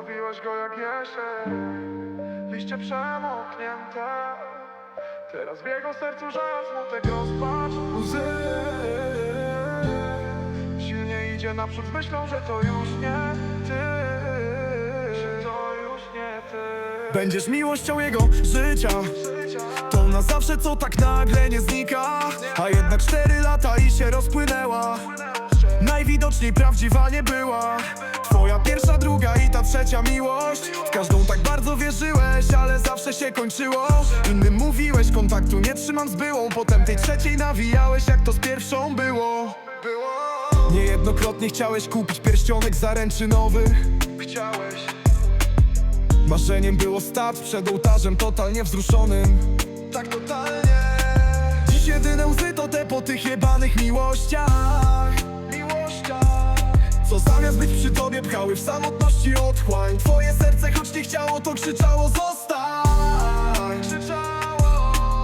Zostawiłeś go jak jesień Liście przemoknięte. Teraz w jego sercu żal, smutek, rozpacz Łzy Silnie idzie naprzód myślą, że to już nie ty. Że to już nie ty. Będziesz miłością jego życia. To na zawsze co tak nagle nie znika. A jednak cztery lata i się rozpłynęła. Najwidoczniej prawdziwa nie była Twoja pierwsza, druga i ta trzecia miłość. W każdą tak bardzo wierzyłeś, ale zawsze się kończyło. Innym mówiłeś, kontaktu nie trzymam z byłą. Potem tej trzeciej nawijałeś, jak to z pierwszą było. Niejednokrotnie chciałeś kupić pierścionek zaręczynowy Chciałeś. Marzeniem było stać przed ołtarzem totalnie wzruszonym. Tak totalnie. Dziś jedyne łzy to te po tych jebanych Miłościach Co zamiast być przy tobie pchały w samotności otchłań. Twoje serce choć nie chciało to krzyczało zostań.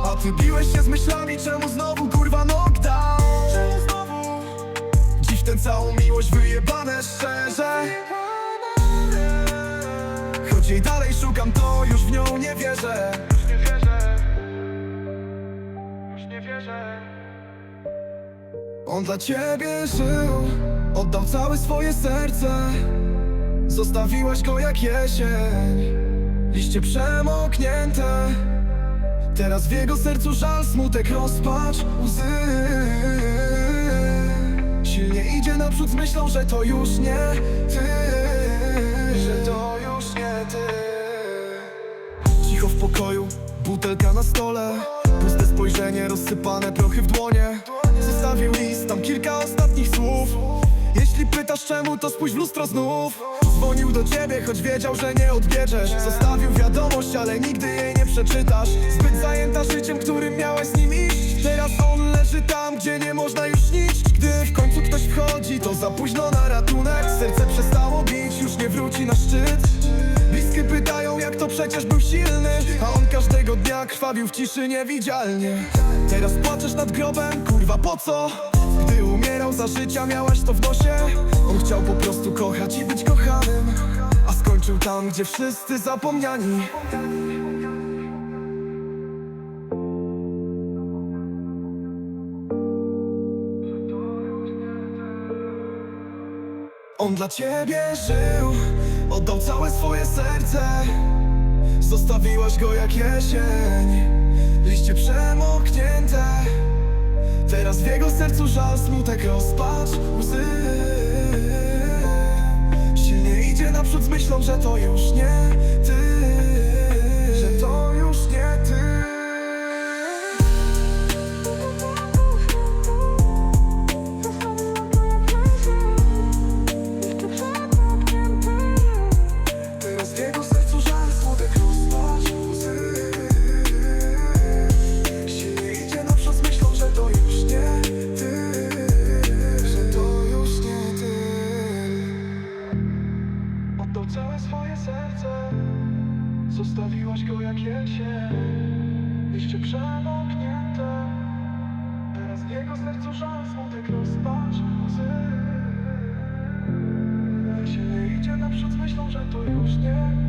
A ty biłeś się z myślami czemu znowu kurwa knockdown Czemu znowu? Dziś tę całą miłość wyjebane szczerze. Choć jej dalej szukam to już w nią nie wierzę On dla ciebie żył Oddał całe swoje serce. Zostawiłaś go jak jesień Liście przemoknięte. Teraz w jego sercu żal, smutek, rozpacz, łzy. Silnie idzie naprzód z myślą, że to już nie ty. Że to już nie ty. Cicho w pokoju, butelka na stole. Puste spojrzenie, rozsypane prochy w dłonie kilka ostatnich słów. Jeśli pytasz czemu, to spójrz w lustro znów. Dzwonił do ciebie, choć wiedział, że nie odbierzesz. Zostawił wiadomość, ale nigdy jej nie przeczytasz. Zbyt zajęta życiem, którym miałaś z nim iść. Teraz on leży tam, gdzie nie można już śnić Gdy w końcu ktoś wchodzi, to za późno na ratunek. Serce przestało bić, już nie wróci na szczyt przecież był silny A on każdego dnia krwawił w ciszy niewidzialnie. Teraz płaczesz nad grobem, kurwa po co? Gdy umierał za życia miałaś to w nosie. On chciał po prostu kochać i być kochanym A skończył tam, gdzie wszyscy zapomniani. On dla ciebie żył Oddał całe swoje serce Zostawiłaś go jak jesień. Liście przemoknięte. Teraz w jego sercu żal, smutek, rozpacz, łzy. Silnie idzie naprzód z myślą, że to już nie Oddał całe swoje serce. Zostawiłaś go jak jesień Liście przemoknięte Teraz w jego sercu żal, smutek, rozpacz, łzy. Silnie idzie naprzód z myślą, że to już nie